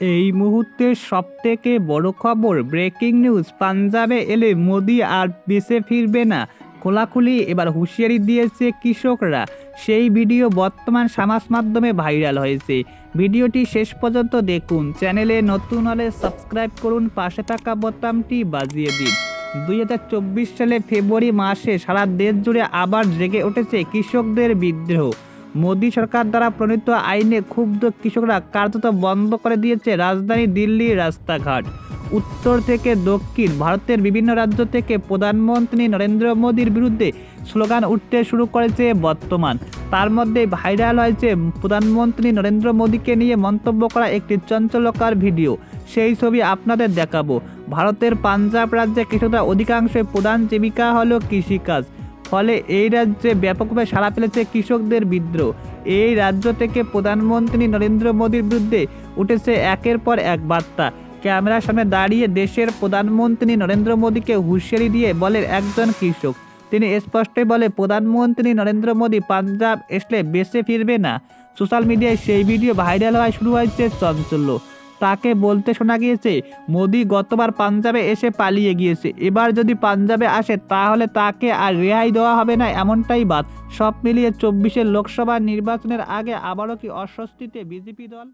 এই মুহূর্তের সবথেকে বড় খবর ব্রেকিং নিউজ পাঞ্জাবে এলে মোদি আর বেঁচে ফিরবে না। খোলাখুলি এবার হুঁশিয়ারি দিয়েছে কৃষকরা। সেই ভিডিও বর্তমান সমাজ মাধ্যমে ভাইরাল হয়েছে। ভিডিওটি শেষ পর্যন্ত দেখুন। চ্যানেলে নতুন হলে সাবস্ক্রাইব করুন। পাশে থাকা বোতামটি বাজিয়ে দিন। দুই হাজার চব্বিশ সালে ফেব্রুয়ারি মাসে সারা দেশ জুড়ে আবার জেগে উঠেছে কৃষকদের বিদ্রোহ। মোদী সরকার দ্বারা প্রণীত আইনে ক্ষুব্ধ কৃষকরা কার্যত বন্ধ করে দিয়েছে রাজধানী দিল্লির রাস্তাঘাট। উত্তর থেকে দক্ষিণ ভারতের বিভিন্ন রাজ্য থেকে প্রধানমন্ত্রী নরেন্দ্র মোদীর বিরুদ্ধে স্লোগান উঠতে শুরু করেছে বর্তমান। তার মধ্যে ভাইরাল হয়েছে প্রধানমন্ত্রী নরেন্দ্র মোদীকে নিয়ে মন্তব্য করা একটি চঞ্চলকার ভিডিও। সেই ছবি আপনাদের দেখাবো। ভারতের পাঞ্জাব রাজ্যে কৃষকরা অধিকাংশই প্রধান জীবিকা হলো কৃষিকাজ। ফলে এই রাজ্যে ব্যাপকভাবে সাড়া ফেলেছে কৃষকদের বিদ্রোহ। এই রাজ্য থেকে প্রধানমন্ত্রী নরেন্দ্র মোদীর বিরুদ্ধে উঠেছে একের পর এক বার্তা। ক্যামেরার সামনে দাঁড়িয়ে দেশের প্রধানমন্ত্রী নরেন্দ্র মোদীকে হুঁশিয়ারি দিয়ে বলেন একজন কৃষক। তিনি স্পষ্টই বলে প্রধানমন্ত্রী নরেন্দ্র মোদী পাঞ্জাব এসলে বেঁচে ফিরবে না। সোশ্যাল মিডিয়ায় সেই ভিডিও ভাইরাল হওয়ায় শুরু হয়েছে চঞ্চল্য। তাকে বলতে শোনা গিয়েছে, মোদি গতবার পাঞ্জাবে এসে পালিয়ে গিয়েছে। এবার যদি পাঞ্জাবে আসে, তাহলে তাকে আর রেহাই দেওয়া হবে না এমনটাই বাদ সব মিলিয়ে চব্বিশের লোকসভা নির্বাচনের আগে আবারও কি অস্বস্তিতে বিজেপি দল?